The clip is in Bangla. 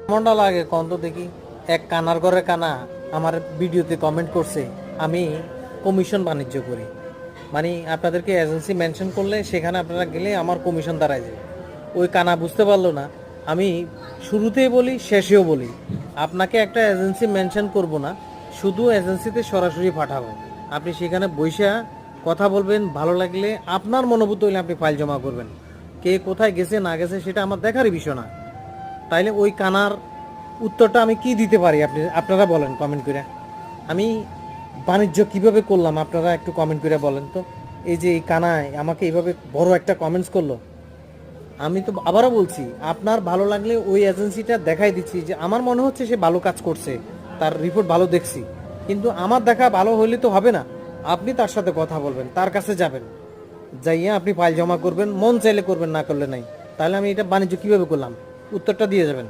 মনটা লাগে, কন্ত দেখি, এক কানার ঘরে কানা আমার ভিডিওতে কমেন্ট করছে, আমি কমিশন বাণিজ্য করি। মানে আপনাদেরকে এজেন্সি মেনশন করলে সেখানে আপনারা গেলে আমার কমিশন দাঁড়ায় যাবে। ওই কানা বুঝতে পারল না। আমি শুরুতেই বলি, শেষেও বলি, আপনাকে একটা এজেন্সি মেনশন করব না, শুধু এজেন্সিতে সরাসরি পাঠাবো। আপনি সেখানে বৈশা কথা বলবেন, ভালো লাগলে আপনার মনোভূত হইলে আপনি ফাইল জমা করবেন। কে কোথায় গেছে, না গেছে, সেটা আমার দেখারই বিষয় না। তাইলে ওই কানার উত্তরটা আমি কি দিতে পারি? আপনি, আপনারা বলেন কমেন্ট করে। আমি বাণিজ্য কীভাবে করলাম, আপনারা একটু কমেন্ট করে বলেন তো। এই যে এই কানায় আমাকে এইভাবে বড় একটা কমেন্টস করল। আমি তো আবারও বলছি, আপনার ভালো লাগলে ওই এজেন্সিটা দেখাই দিচ্ছি যে আমার মনে হচ্ছে সে ভালো কাজ করছে, তার রিপোর্ট ভালো দেখছি। কিন্তু আমার দেখা ভালো হইলে তো হবে না। আপনি তার সাথে কথা বলবেন, তার কাছে যাবেন। যাইয়া আপনি ফাইল জমা করবেন, মন চাইলে করবেন, না করলে নাই। তাহলে আমি এটা বাণিজ্য কীভাবে করলাম? উত্তরটা দিয়ে যাবেন।